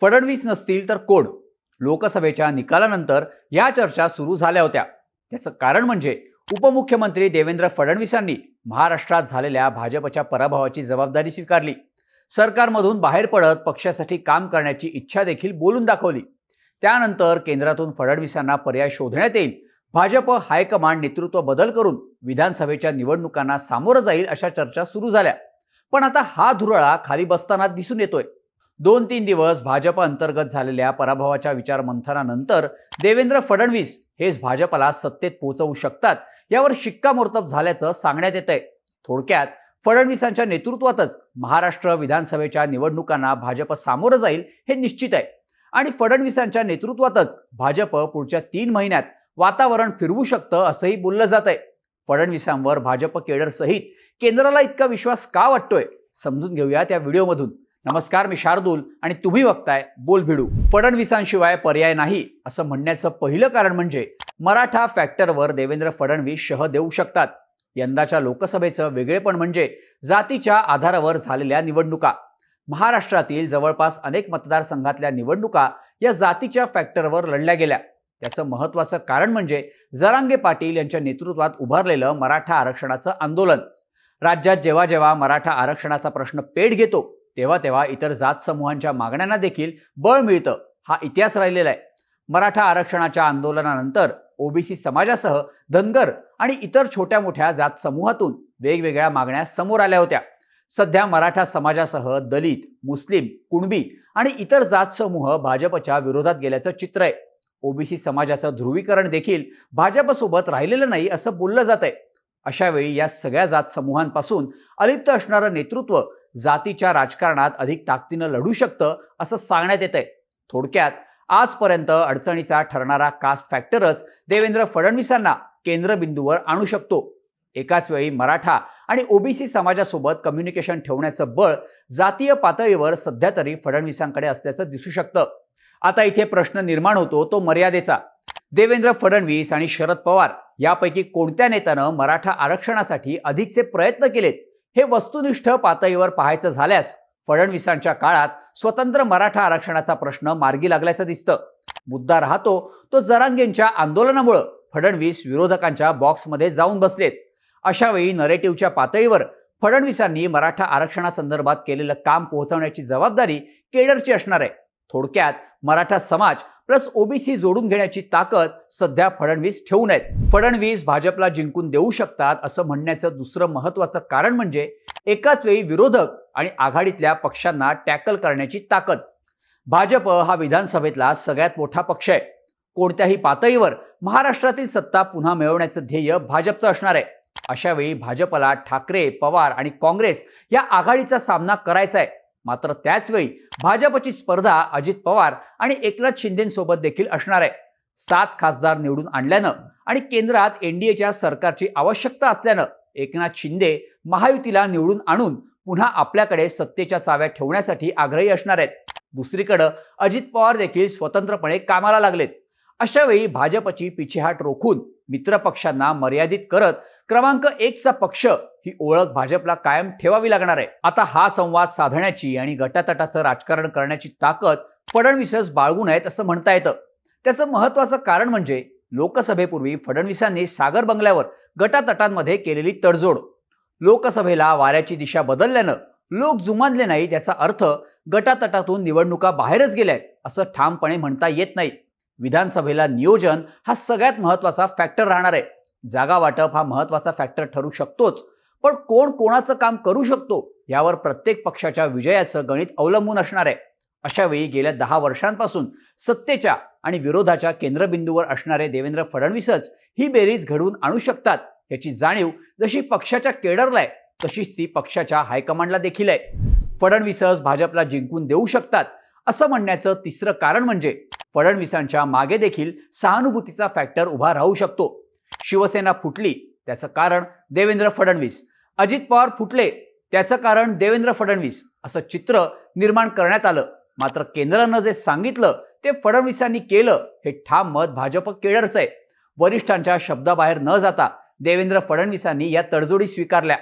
फडणवीस नसतील तर कोण? लोकसभेच्या निकालानंतर या चर्चा सुरू झाल्या होत्या. त्याचं कारण म्हणजे उपमुख्यमंत्री देवेंद्र फडणवीसांनी महाराष्ट्रात झालेल्या भाजपच्या पराभवाची जबाबदारी स्वीकारली. सरकारमधून बाहेर पडत पक्षासाठी काम करण्याची इच्छा देखील बोलून दाखवली. त्यानंतर केंद्रातून फडणवीसांना पर्याय शोधण्यात येईल. भाजप हायकमांड नेतृत्व बदल करून विधानसभेच्या निवडणुकांना सामोरं जाईल अशा चर्चा सुरू झाल्या. पण आता हा धुरळा खाली बसताना दिसून येतोय. दोन तीन दिवस भाजप अंतर्गत झालेल्या पराभवाच्या विचारमंथनानंतर देवेंद्र फडणवीस हेच भाजपला सत्तेत पोहोचवू शकतात यावर शिक्कामोर्तब झाल्याचं सांगण्यात येत आहे थोडक्यात फडणवीसांच्या नेतृत्वातच महाराष्ट्र विधानसभेच्या निवडणुकांना भाजप सामोरं जाईल हे निश्चित आहे. आणि फडणवीसांच्या नेतृत्वातच भाजप पुढच्या तीन महिन्यात वातावरण फिरवू शकतं असंही बोललं जात आहे फडणवीसांवर भाजप केडर सहित केंद्राला इतका विश्वास का वाटतोय? समजून घेऊया त्या व्हिडिओमधून. नमस्कार मी शार्दूल आणि तुम्ही बघताय बोल भिडू. फडणवीसांशिवाय पर्याय नाही असं म्हणण्याचं पहिलं कारण म्हणजे मराठा फॅक्टरवर देवेंद्र फडणवीस शह देऊ शकतात. यंदाच्या लोकसभेचं वेगळेपण म्हणजे जातीच्या आधारावर झालेल्या निवडणुका. महाराष्ट्रातील जवळपास अनेक मतदारसंघातल्या निवडणुका या जातीच्या फॅक्टरवर लढल्या गेल्या. त्याचं महत्वाचं कारण म्हणजे जरांगे पाटील यांच्या नेतृत्वात उभारलेलं मराठा आरक्षणाचं आंदोलन. राज्यात जेव्हा जेव्हा मराठा आरक्षणाचा प्रश्न पेट घेतो तेव्हा तेव्हा इतर जात समूहांच्या मागण्यांना देखील बळ मिळतं. हा इतिहास राहिलेला आहे. मराठा आरक्षणाच्या आंदोलनानंतर ओबीसी समाजासह धनगर आणि इतर छोट्या मोठ्या जात समूहातून वेगवेगळ्या मागण्या समोर आल्या होत्या. सध्या मराठा समाजासह दलित मुस्लिम कुणबी आणि इतर जात समूह भाजपच्या विरोधात गेल्याचं चित्र आहे. ओबीसी समाजाचं ध्रुवीकरण देखील भाजपसोबत राहिलेलं नाही असं बोललं जात आहे अशा वेळी या सगळ्या जात समूहांपासून अलिप्त असणारं नेतृत्व जातीच्या राजकारणात अधिक ताकदीनं लढू शकतं असं सांगण्यात येत आहे थोडक्यात आजपर्यंत अडचणीचा ठरणारा कास्ट फॅक्टरच देवेंद्र फडणवीसांना केंद्रबिंदूवर आणू शकतो. एकाच वेळी मराठा आणि ओबीसी समाजासोबत कम्युनिकेशन ठेवण्याचं बळ जातीय पातळीवर सध्या तरी फडणवीसांकडे असल्याचं दिसू शकतं. आता इथे प्रश्न निर्माण होतो तो मर्यादेचा. देवेंद्र फडणवीस आणि शरद पवार यापैकी कोणत्या नेत्यानं मराठा आरक्षणासाठी अधिकचे प्रयत्न केलेत? हे वस्तुनिष्ठ पातळीवर पाहायचं झाल्यास फडणवीसांच्या काळात स्वतंत्र मराठा आरक्षणाचा प्रश्न मार्गी लागल्याचं दिसतं. मुद्दा राहतो तो जरांगेंच्या आंदोलनामुळं फडणवीस विरोधकांच्या बॉक्समध्ये जाऊन बसलेत. अशावेळी नरेटिव्हच्या पातळीवर फडणवीसांनी मराठा आरक्षणासंदर्भात केलेलं काम पोहोचवण्याची जबाबदारी केडरची असणार आहे. थोडक्यात मराठा समाज प्लस ओबीसी जोडून घेण्याची ताकद सध्या फडणवीस ठेवू नयेत. फडणवीस भाजपला जिंकून देऊ शकतात असं म्हणण्याचं दुसरं महत्वाचं कारण म्हणजे एकाच वेळी विरोधक आणि आघाडीतल्या पक्षांना टॅकल करण्याची ताकद. भाजप हा विधानसभेतला सगळ्यात मोठा पक्ष आहे. कोणत्याही पातळीवर महाराष्ट्रातील सत्ता पुन्हा मिळवण्याचं ध्येय भाजपचं असणार आहे. अशावेळी भाजपला ठाकरे पवार आणि काँग्रेस या आघाडीचा सामना करायचा आहे. मात्र त्याचवेळी भाजपची स्पर्धा अजित पवार आणि एकनाथ शिंदेसोबत देखील असणार आहे. सात खासदार निवडून आणल्यानं आणि केंद्रात एनडीएच्या सरकारची आवश्यकता असल्यानं एकनाथ शिंदे महायुतीला निवडून आणून पुन्हा आपल्याकडे सत्तेच्या चाव्या ठेवण्यासाठी आग्रही असणार आहेत. दुसरीकडं अजित पवार देखील स्वतंत्रपणे कामाला लागलेत. अशावेळी भाजपची पिछेहाट रोखून मित्रपक्षांना मर्यादित करत क्रमांक एकचा पक्ष ही ओळख भाजपला कायम ठेवावी लागणार आहे. आता हा संवाद साधण्याची आणि गटातटाचं राजकारण करण्याची ताकद फडणवीसच बाळगून आहेत असं म्हणता येतं. त्याचं महत्वाचं कारण म्हणजे लोकसभेपूर्वी फडणवीसांनी सागर बंगल्यावर गटातटांमध्ये केलेली तडजोड. लोकसभेला वाऱ्याची दिशा बदलल्यानं लोक जुमानले नाही त्याचा अर्थ गटातटातून निवडणुका बाहेरच गेल्या असं ठामपणे म्हणता येत नाही. विधानसभेला नियोजन हा सगळ्यात महत्त्वाचा फॅक्टर राहणार आहे. जागा वाटप हा महत्त्वाचा फॅक्टर ठरू शकतोच पण कोण कोणाचं काम करू शकतो यावर प्रत्येक पक्षाच्या विजयाचं गणित अवलंबून असणार आहे. अशा वेळी गेल्या दहा वर्षांपासून सत्तेच्या आणि विरोधाच्या केंद्रबिंदूवर असणारे देवेंद्र फडणवीसच ही बेरीज घडवून आणू शकतात याची जाणीव जशी पक्षाच्या केडरला आहे तशीच ती पक्षाच्या हायकमांडला देखील आहे. फडणवीसच भाजपला जिंकून देऊ शकतात असं म्हणण्याचं तिसरं कारण म्हणजे फडणवीसांच्या मागे देखील सहानुभूतीचा फॅक्टर उभा राहू शकतो. शिवसेना फुटली त्याचं कारण देवेंद्र फडणवीस. अजित पवार फुटले त्याचं कारण देवेंद्र फडणवीस असं चित्र निर्माण करण्यात आलं. मात्र केंद्रानं जे सांगितलं ते फडणवीसांनी केलं हे ठाम मत भाजप केडरचं आहे. वरिष्ठांच्या शब्दाबाहेर न जाता देवेंद्र फडणवीसांनी या तडजोडी स्वीकारल्या.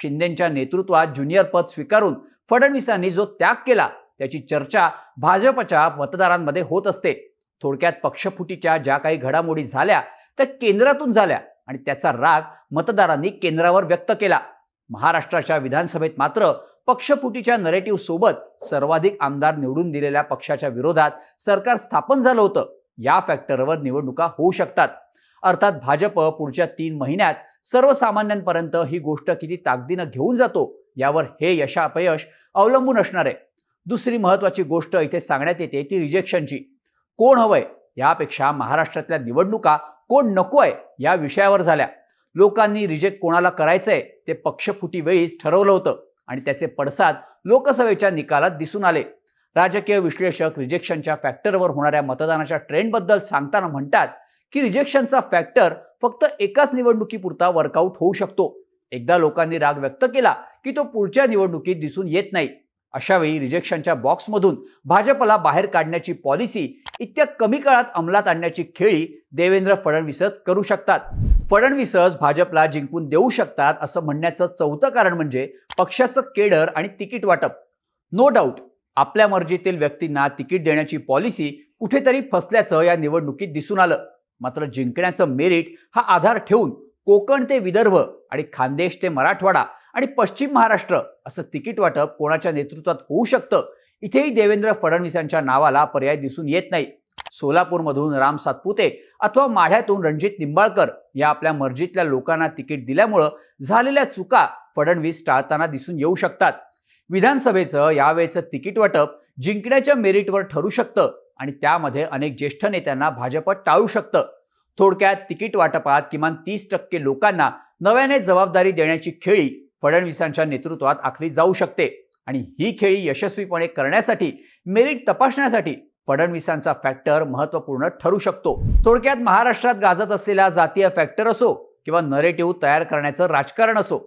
शिंदेच्या नेतृत्वात ज्युनियर पद स्वीकारून फडणवीसांनी जो त्याग केला त्याची चर्चा भाजपच्या मतदारांमध्ये होत असते. थोडक्यात पक्षफुटीच्या ज्या काही घडामोडी झाल्या त्या केंद्रातून झाल्या आणि त्याचा राग मतदारांनी केंद्रावर व्यक्त केला. महाराष्ट्राच्या विधानसभेत मात्र पक्षपुटीच्या नरेटिव्ह सोबत सर्वाधिक आमदार निवडून दिलेल्या पक्षाच्या विरोधात सरकार स्थापन झालं होतं. या फॅक्टरवर निवडणुका होऊ शकतात. अर्थात भाजप पुढच्या तीन महिन्यात सर्वसामान्यांपर्यंत ही गोष्ट किती ताकदीनं घेऊन जातो यावर हे यशापयश अवलंबून असणार आहे. दुसरी महत्वाची गोष्ट इथे सांगण्यात येते ती रिजेक्शनची कोण हवंय? यापेक्षा महाराष्ट्रातल्या निवडणुका कोण नकोय या विषयावर झाल्या. लोकांनी रिजेक्ट कोणाला करायचंय ते पक्षफुटी वेळीच ठरवलं होतं आणि त्याचे पडसाद लोकसभेच्या निकालात दिसून आले. राजकीय विश्लेषक रिजेक्शनच्या फॅक्टरवर होणाऱ्या मतदानाच्या ट्रेंडबद्दल सांगताना म्हणतात की रिजेक्शनचा फॅक्टर फक्त एकाच निवडणुकीपुरता वर्कआउट होऊ शकतो. एकदा लोकांनी राग व्यक्त केला की तो पुढच्या निवडणुकीत दिसून येत नाही. अशावेळी रिजेक्शनच्या बॉक्समधून भाजपला बाहेर काढण्याची पॉलिसी इतक्या कमी काळात अंमलात आणण्याची खेळी देवेंद्र फडणवीसच करू शकतात. फडणवीसच भाजपला जिंकून देऊ शकतात असं म्हणण्याचं चौथं कारण म्हणजे पक्षाचं केडर आणि तिकीट वाटप. नो डाऊट आपल्या मर्जीतील व्यक्तींना तिकीट देण्याची पॉलिसी कुठेतरी फसल्याचं या निवडणुकीत दिसून आलं. मात्र जिंकण्याचं मेरिट हा आधार ठेवून कोकण ते विदर्भ आणि खानदेश ते मराठवाडा आणि पश्चिम महाराष्ट्र असं तिकीट वाटप कोणाच्या नेतृत्वात होऊ शकतं इथेही देवेंद्र फडणवीसांच्या नावाला पर्याय दिसून येत नाही. सोलापूरमधून राम सातपुते अथवा माढ्यातून रणजित निंबाळकर या आपल्या मर्जीतल्या लोकांना तिकीट दिल्यामुळं झालेल्या चुका फडणवीस टाळताना दिसून येऊ शकतात. विधानसभेचं यावेळेचं तिकीट वाटप जिंकण्याच्या मेरिटवर ठरू शकतं आणि त्यामध्ये अनेक ज्येष्ठ नेत्यांना भाजप टाळू शकतं. थोडक्यात तिकीट वाटपात किमान तीस टक्के लोकांना नव्याने जबाबदारी देण्याची खेळी फडणवीसांच्या नेतृत्वात आखली जाऊ शकते. आणि ही खेळी यशस्वीपणे करण्यासाठी मेरिट तपासण्यासाठी फडणवीसांचा फॅक्टर महत्त्वपूर्ण ठरू शकतो. थोडक्यात महाराष्ट्रात गाजत असलेला जातीय फॅक्टर असो किंवा नरेटिव्ह तयार करण्याचं राजकारण असो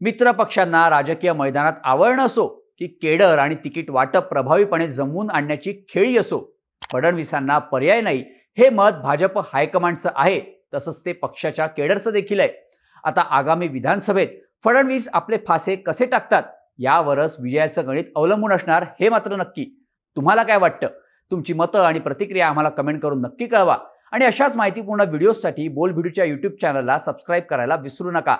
मित्र पक्षांना राजकीय मैदानात आवळण असो की केडर आणि तिकीट वाटप प्रभावीपणे जमवून आणण्याची खेळी असो फडणवीसांना पर्याय नाही. हे मत भाजप हायकमांडचं आहे तसंच ते पक्षाच्या केडरचं देखील आहे. आता आगामी विधानसभेत फडणवीस आपले फासे कसे टाकतात यावरच विजयाचं गणित अवलंबून असणार हे मात्र नक्की. तुम्हाला काय वाटतं? तुमची मतं आणि प्रतिक्रिया आम्हाला कमेंट करून नक्की कळवा. आणि अशाच माहितीपूर्ण व्हिडिओजसाठी बोल व्हिडिओच्या यूट्यूब चॅनलला सबस्क्राईब करायला विसरू नका.